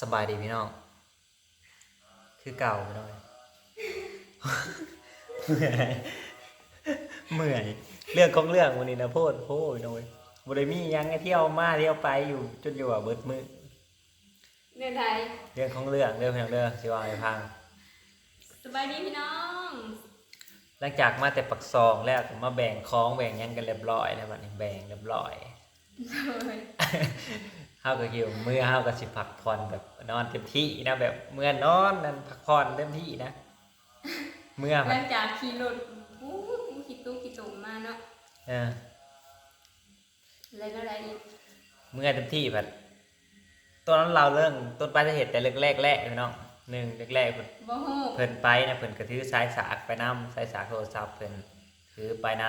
สบายดีพี่น้อง คือเก่าพี่น้องเมื่อยเมื่อยเรื่องของเรื่องวันนี้นะโพดโพดน้อยบริมีหยังให้เที่ยวมาเที่ยวไปอยู่จนอยู่ว่าเบิดมือเรื่องไทยเรื่องของเรื่องเรื่องของเรื่องสิว่าให้ฟังสบายดีพี่น้อง หลังจากมาแต่ปักซองแล้วก็มาแบ่งของแบ่งหยังกันเรียบร้อยแล้วบัดนี้แบ่งเรียบร้อย เฮาก็อยู่เมื่อเฮาก็สิพักผ่อนแบบนอนเต็มที่นะแบบเมื่อนอนนั่นพักผ่อนเต็มที่นะ เมื่อหมัลันงจากขี่รถอู้หูขี่ตู้ขี่ตุ่มมาเนาะเอออะไรอะไรอีกเมื่อเต็มที่แบบตอนนั้นเราเรื่องต้นปลายสาเหตุแต่แรกๆแรกพี่น้องหนึ่งแรกๆเพิ่นบ่ฮู้เพิ่นไปนะเพิ่นก็ถือสายสากไปนำสายสากโทรศัพท์เพิ่นถือไปน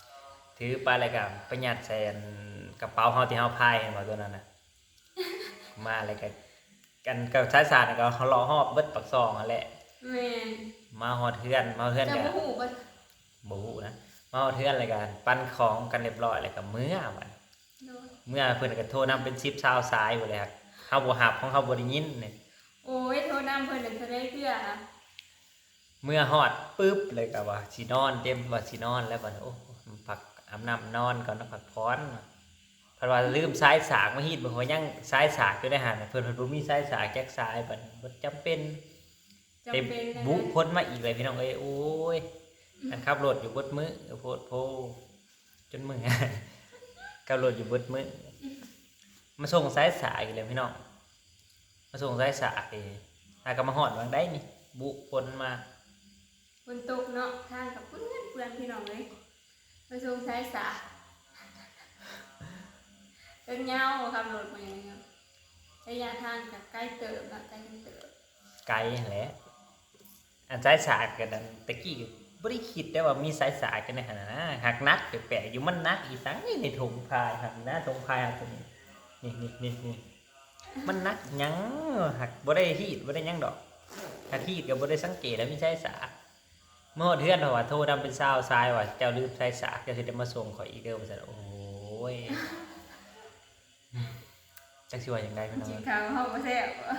ำถือไปแล้วก็ไปยัดใส่อันกระเป๋าเฮาที่เฮาพายเห็นบ่ตัวนั้นน่ะ มาแล้วก็กันกับสายสากนี่ก็เขาล้อฮอบเบิดปักซองนั่นแหละ แม่นมาฮอดเฮือนมาเฮือนจะก็บ่ฮู้บ่บฮูนะมาเอาเทือนอะไรกันปั้นของกันเรียบร้อยแล้วก็เมื่อมันโดนเมื่อเพิ่นก็โทรนำเป็นชิปชาวซ้ายหมดเลยครับเฮาบ่หับของเฮาบ่ได้ยินเนี่ยโอ้ยโทรนำเพิ่นนั่นเท่าได้เพื่ออะเมื่อฮอดปึ๊บเลยก็ว่าสินอนเต็มว่าสินอนแล้วบัดนี้โอ้พักอาบน้ำนอนก่อนนะพักผ่อน เพราะว่าลืมสายสากมาฮีดเบิ่งว่ายังสายสากอยู่ในหันเพิ่นเพิ่นบ่มีสายสากแจ็คสายบัดนี้บ่จำเป็นจำเต็มเป็นนะบุพ้นมาอีกเลยพี่น้องเอ้ยโอ้ยอันขับรถอยู่เบดมือโพดโพจนมือขับรถอยู่เบดมือมาส่งสายสายอีกเลยพี่น้องมาส่งสายสายถ้าก็มาหอดวางได้นี่บุพ้นมา ฝนตกเนาะทางกับเพื่อนเพื่อนพี่น้องเลยไปส่งสายสา เป็นเงาขับรถมาอย่างเงี้ยระยะทางกับใกล้เติบอะใกล้กันเติบไกลหั่นแหละอันสายสายกันนั้นตะกี้ก็บ่ได้คิดได้ว่ามีสายสายกันในขนาดนะหักนักแปลกๆอยู่มันนักอีสังนี่ในถุงพายหักนะถุงพายหักตัวนี้นี่นี่นี่นี่มันนักหยังหักบ่ได้ฮีดบ่ได้หยังดอกถ้าที่ก็บ่ได้สังเกตแล้วมีสายสากเมื่อเทือนเพราว่าโทรนำเป็นสาวทรายว่าเจ้าลืมสายสากเจ้าสิได้มาส่งขอยอีกเด้อว่าซั่นโอ้ย จักสิว่าจังได๋พี่น้องกินข้าวห้องมาแซ่บอะ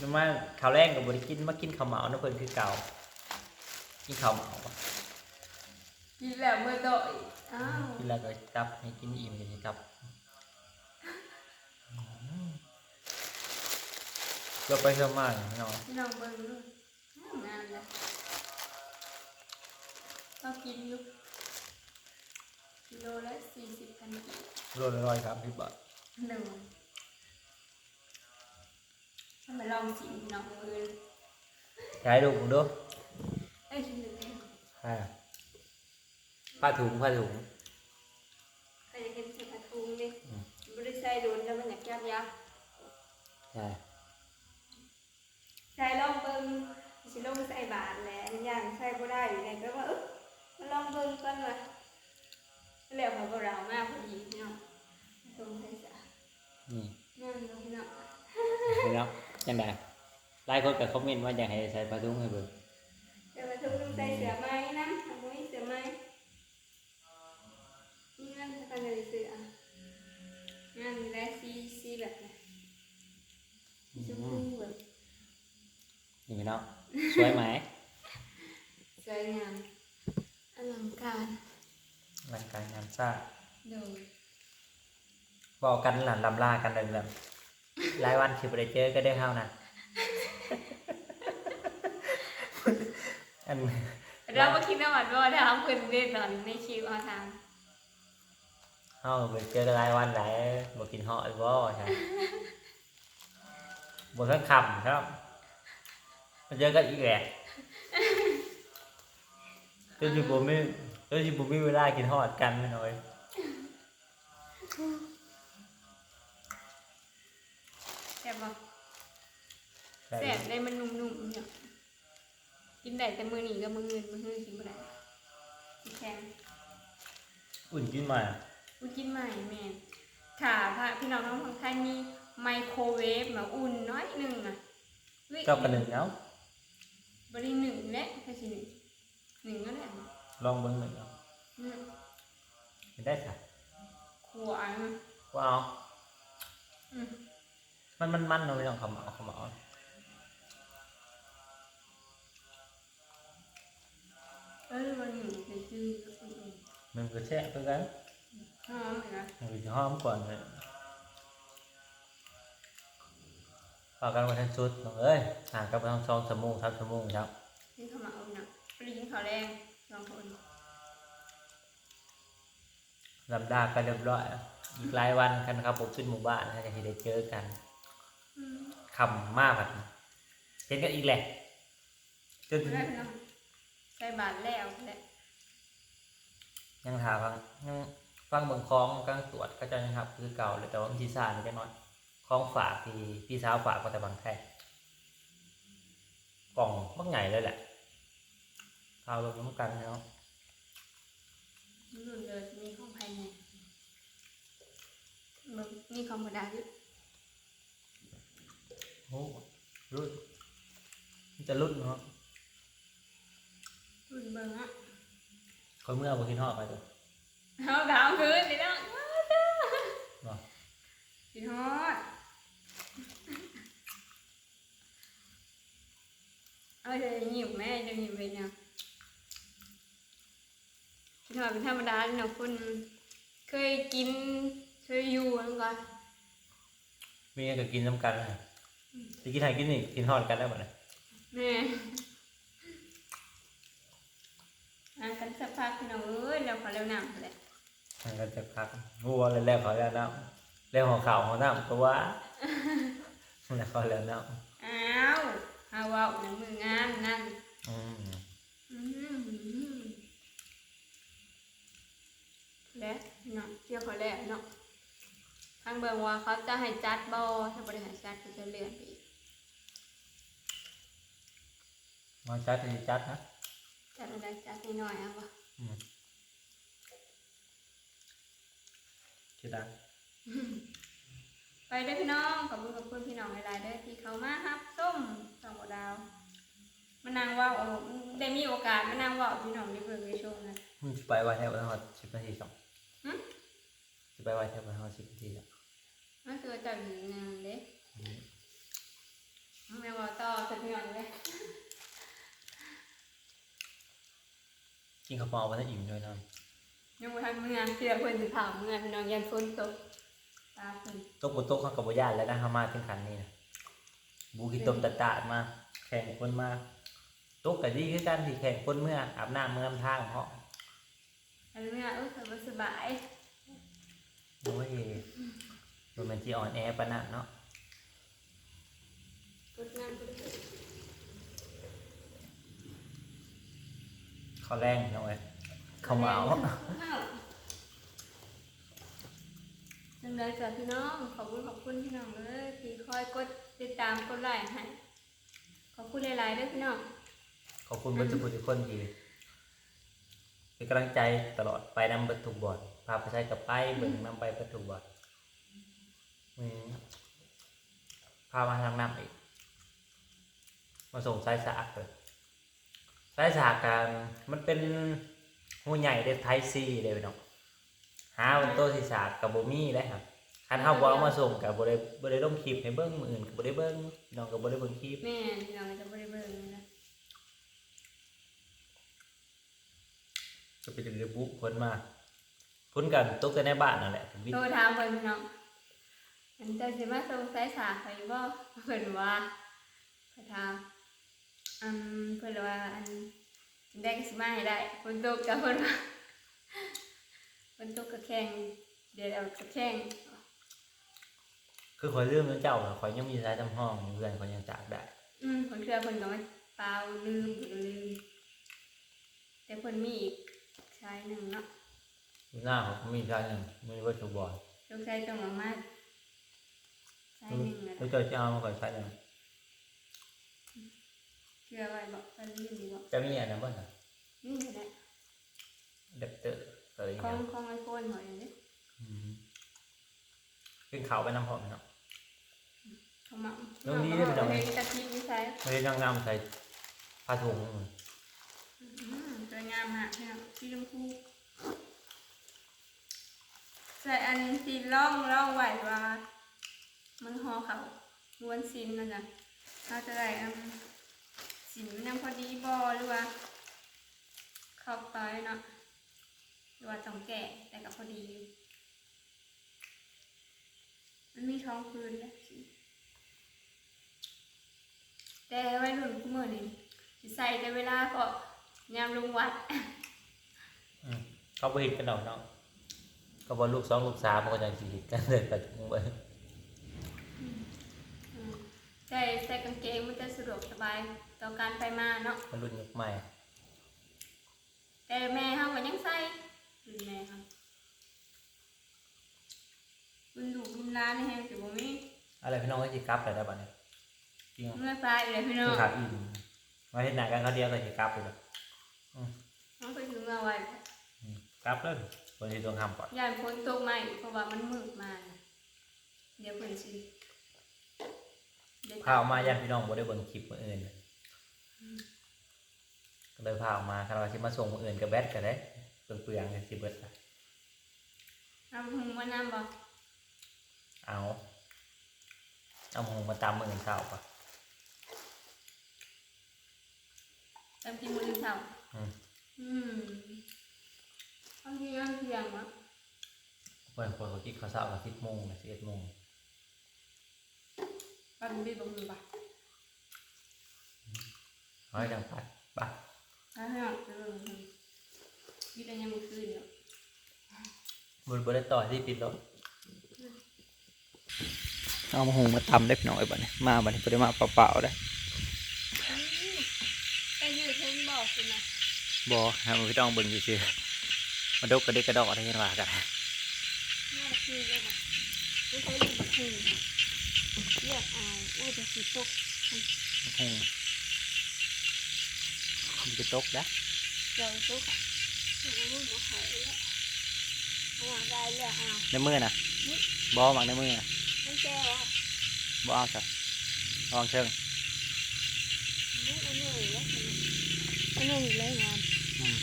น้ำมาข้าวแรงก็บ่ได้กินมากินข้าวเหมานะเพิ่นคือเก่ากินข้าวเหมาบ่กินแล้วเมื่อโตะอีกอ้าวกินแล้วก็กลับให้กินอิ่มก็สิกลับเราไปเที่ยวมาพี่น้องพี่น้องเบิ่งดูงานเลยก็กินอยู่กิโลละสี่สิบพันกีบโลละร้อยครับพี่บาทหนึ่งถ้า มาลองชิมพี่น้องมืออยากให้ดูผมดูเอ้ยชิมหนึ่งเลยอ่าผ้าถุงผ้าถุงใครจะกินใส่กระทุงดิอืมไม่ได้ใส่โดนแล้วมันอยากยับยับใช่ใส่ลองเบิ่งสิลงใส่บาทแหละอันอย่างใส่บ่ได้อยู่ไหนก็ว่าเออมาลองเบิ่งก่อนว่าแล้วเขาก็เรามากพอดีพี่น้องตรงใส่สานี่นั่นเนาะพี่น้องพี่น้อง จังไดหลายคนก็คอมเมนต์ว่าอยากให้ใส่ผ้าถุงให้เบิ่งเดี๋ยวมาทุกต้องใส่เสื้อไหมนะทำไมเสื้อไหมนี่นั่นจะกันเลยเสื้องานมีแลซีซีแบบนี้ชมพูแบบนี่พี่น้องสวยไหมสวยงามอลังการร่างกายงามซ่าโดยบอกกันหลานลำลากันเดิมเลย หลายวันคือไปได้เจอก็ได้เท่านั้นอันเรามาคิดนะว่าว่าถ้าเอาเพื่อนเล่นตอนในคลิปเอาทางเฮาไปเจอกันหลายวันหลายบ่กินเหาะหรือบ่ใช่บ่ทั้งคำครับมาเจอกันอีกแหละเจ้าจิบ่มีเจ้าจิบ่มีเวลากินฮอดกันแม่น้อย ซ่บบอกใช่แซ่บได้มันนุ่มๆเนี่ยกินได้แต่มือหนีกับมือเงินมือเงินกินไม่ได้กินแข็งอุ่นกินมาอุ่นกินใหม่แม่ค่ะพระพี่น้องน้องของไทยมีไมโครเวฟมาอุ่นน้อยหนึ่งอะเฮ้ยก็กระหนึ่งเนาะบริหนึ่งและแค่สิหนึ่งหนึ่งก็แหละลองเบิ่งหนึ่งเอาอืมไม่ได้ค่ะขวานว่าเอาอื มมันมันมันเนาะไม่ต้องขมเอาขมเอาเอ้ยมันอยู่ในชื่ออืมมันก็แช่ตัวกันๆหอมเหมือนกันมันก็จะหอมก่อนเลยพอกันมาทันชุดน้องเอ้ยห่างกันไปทั้งสองชั่วโมงสามชั่วโมงครับนี่เขามาเอาหนักไปกินข้าวแรงสองคนลำดากันเรียบร้อยแล้วอีกหลายวันกันครับผมขึ้นหมู่บ้านนะจะได้เจอกันอืม คำมากแบบเห็นกันอีกแหละจนได้พี่น้องใส่บาทแล้วแหละยังถามฟังยังฟังเบิ่งคลองกำลังตรวจก็จะยังครับ คือเก่าเลยแต่ว่ามันจีซ่านี่จังน้อยคลองฝากพี่พี่สาวฝากมาแต่บางแท่กล่องมักใหญ่เลยแหละข้าวรวมน้ำกันเนาะรุ่นเดินมีของภายในมันมีของธรรมดาอยู่ โอ้รุ่นมันจะรุ่นเนาะรุ่นเบิ่งอะคนเมื่อบ่กินฮอดไปตัวเอาดาวคืนพี่น้องเนาะพี่ทอดเอาจะหยิบแม่จะหยิบไปเนี่ยพี่ทอดเป็นธรรมดาเนาะคุณเคยกินเคยอยู่แล้วก็มีก็กินน้ำกันนะ จะกินไทยกินนี่กินฮอดกันได้บ่เนี่ยแม่อ่านกันสักพักพี่น้องเอ้ยแล้วขอเร็วหนังเลยมันก็จะพักงัวแล้วแล้วเขาแล้วน้ำแล้วของข่าวของน้ำตัวแล้วเขาแล้วน้อ้าวฮาวาหนังมืองานนั่นำอืมอืมและเนาะเที่ยวเขาแล้วเนาะ ทางเบิงว่าเขาจะให้จัดบอถ้าบริหารจัดก็จะเลื่อนไปอีกมาจัดจะจัดนะจัดอะไรจัดนิดหน่อยเอาวะอืมคิดได้ไปเด้อพี่น้องขอบคุณขอบคุณพี่น้องหลายๆเด้อที่เขามาฮับส้มสองหัวดาวมานั่งเว่าเอาได้มีโอกาสมานั่งเว่าพี่น้องได้เบิ่งได้ชมนะ มึงจะไปไว้แทบทั้งหมดสิบนาทีสองหึ จะไปไว้แทบทั้งหมดสิบนาทีสอง มันคือเจ้าหญิงงามเด้แม่บอกต่อสักหน่อยเลยกินข้าวเปล่าวันนั้นอิ่มด้วยนะยังบ่ทันเมื่อเสื้อเพิ่นสิถามเมื่อพี่น้องยันฝนตกตาเพิ่นโต๊ะบนโต๊ะข้าวกับบุญาตแล้วนะฮามาถึงขันนี้นะบูกิต้มตะตาดมา แข่งคนมาโต๊ะกับดีคือกันที่แข่งคนเมื่ออาบน้ำเมื่อทางเพราะอันเมื่อเออสบายสบายโอ้ย โรแมนติออนแอร์ปะนะเนาะกดน้ำกดเถอะข้าวแรงน้องเอ้ยข้าวเหมาข้าวจังเลยจ้ะพี่น้อง ขอบคุณขอบคุณพี่น้องเลยที่คอยกดติดตามกดไลค์ให้ขอบคุณหลายๆเด้อพี่น้อง ขอบคุณเบรรจุทุกคนที่เป็นกำลังใจตลอดไปนำเบรรทุกบอร์ดพาไปใช้กับไปเบิ่งนำไปเบรรทุกบอร์ดอื มพามาทางน้ำอีก มาส่งสายสากเลยสายสากกันมันเป็นหูใหญ่เด็ดไทยซีเลยพี่น้องหาบนโต๊ะสีสากกับโบมี่เลยครับคันเฮาบ่เอามาส่งกับบ่ได้บ่ได้ลงคลิปให้เบิ่งมื้ออื่นก็บ่ได้เบิ่งพี่น้องก็บ่ได้เบิ่งคลิปแม่พี่น้องจะบริเบิร์นี่นะจะไปถึงปุ๊บคนมาพุ่นกันตกกันในบ้านนั่นแหละถึงวิทโทรถามเพิ่นพี่น้อง อันเจะสิมาส่งสายสาไปบ่เพิ่นว่าเพิ่นถามอันเพิ่นว่าอันได้สิมาให้ได้ฝนตกกับเพิ่นว่าฝนตกกับแข่งเดี๋ยวเอากับแข่งคือคอยลืมเจ้าน่ะคอยยังมีสายทำห้องเพื่อนคอยยังจากได้ อืมคนเชื่อเพิ่นก็ไม่เปล่าลืมเพิ่นก็ลืมแต่เพิ่นมีอีกชายหนึ่งเนาะหน้าของมีสายหนึ่งมีวัตถุบอลลูกชายต้องมามา ชายหนึ่งนะแล้วเจ้าจะเอามาคอยสายหนึ่งเชื่อไว้บอกเพิ่นลืมดีบอกจะมีอันนั้นบ้างนะนี่แหละเด็กเตอร์เตอร์ของเงี้ยของไอโฟนหน่อยเด้อืมขึ้นเขาไปน้ำหอมเนาะเขามาตรงนี้ได้ไปจังเห็นกะทิไม่ใช่ไม่ได้นั่งงามใส่ผ้าถุงอืมสวยงามฮะพี่น้องสีชมพูใส่อันสีร่องร่องไว้ว่า มันห่อเขาม้วนซิมนะจ๊ะเราจะได้อืมสินมันยังพอดีบอหรือว่าเข้าไปเนาะหรือว่าต้องแกะแต่ก็พอดี มันมีท้องคืนแล้วแต่ไว้รุ่นคู่มือนี่ใส่แต่เวลาก็ยามลงวัดเขาบ่เห็นกันดอกเนาะก็บ่ลูกสองลูกสามมันก็ยังสิเห็นกันเลยแต่ถุงเบิ่อ ใส่ใส่กางเกงมันจะสะดวกสบายต่อการไปมาเนาะมันรุ่นยุคใหม่แต่แม่เขาก็ยังใส่รุ่นแม่เขารุ่นลูกรุ่นหล้านนี่แฮงสิบ่มีอะไรพี่น้องก็สิกลับไปได้บัดนี้จริงเมื่อปลายเลยพี่น้องคือขาดอิ่มมาเฮ็ดหน้ากันเขาเดียวก็สิกลับไปเลยน้องไปถึงเอาไว้อืมกลับเลยคนที่ต้องทำก่อนย่านฝนตกใหม่เพราะว่ามันมืดมา เดี๋ยวเพิ่นสิได้ พาออกมาญาติพี่น้องบ่ได้เบิ่งคลิปมื้ออื่นก็เลยพาออกมาคันว่าสิมาส่งมื้ออื่นก็แบตก็ได้เปลืองๆก็สิเบิดละเอาหุงมานำบ่เอาเอาหมูมาตามมื้ออื่นเช้าป่ะตามกินมื้อเช้าอืมอืมบางทียังเที่ยงวะเพิ่นคนเขากินข้าวเช้าก็10:00นน่ะ11:00นบางทีบ่มีบ่เอาให้ดังปัดปะถ้าให้ออกจะเริ่มกินได้ยังมื้อคืนเนาะบ่บ่ได้ต่อที่ปิดรถเอาหมูมาตำได้พี่น้องไอ้บัดนี้มาบัดนี้บ่ได้มาเปล่าๆได้ไปอยู่เพิ่นบอกสินะบ่ให้มันพี่น้องเบิ่งซื่อๆมาดกกระเดกกระดอกอะไรกันว่ากันน่าคืนเลยบ่ไม่เคยอยู่บ่คืน เรียกเอาโอ้จะสิตกคงมันจะตกนะเดี๋ยวตกโอ้ยบ่หายแล้วเอามาได้แล้วเอาในมือน่ะบอหมักในมือน่ะมันแก้วอะบเอาซะระวังเชิงไม่อันนี้แล้วอันนี้เลยงานอืม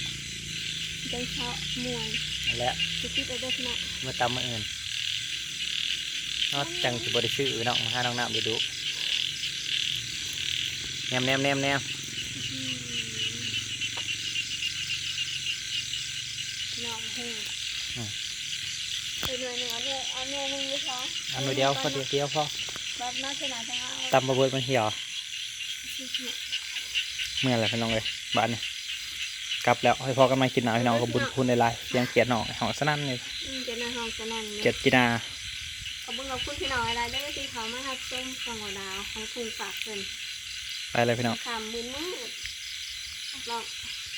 ได้เช้ามวยนั่นแหละจะคิดเอาได้ขนาดมาตำมืออื่น นอกจังสิบริชื่อน้องมาหาน้องน้ำไปดูแนมแนมแนมแนมน้องหูเป็นหน่วยหนึ่งเอาเนี่ยเอาเนี่ยหนึ่งเลยค่ะอันเดียวพอเดียวเดียวพอแบบน่าจะหนาจังเอาตำบะเบิดมันเหี่ยวเมื่อไรพี่น้องเลยบ้านนี่กลับแล้วให้พอกันมากินหน่อยพี่น้องก็บุญคุณในไลน์เสียงเขียดน้องหองสนั่นเลยอืมจะน่าห้องจะนั่นเกียดจีนา ขอบคุณขอบคุณพี่น้องอะไรได้ที่เขามาหักส้มสองหัวดาวของถุงฝากเงินไปเลยพี่น้องขามมือมืดลอง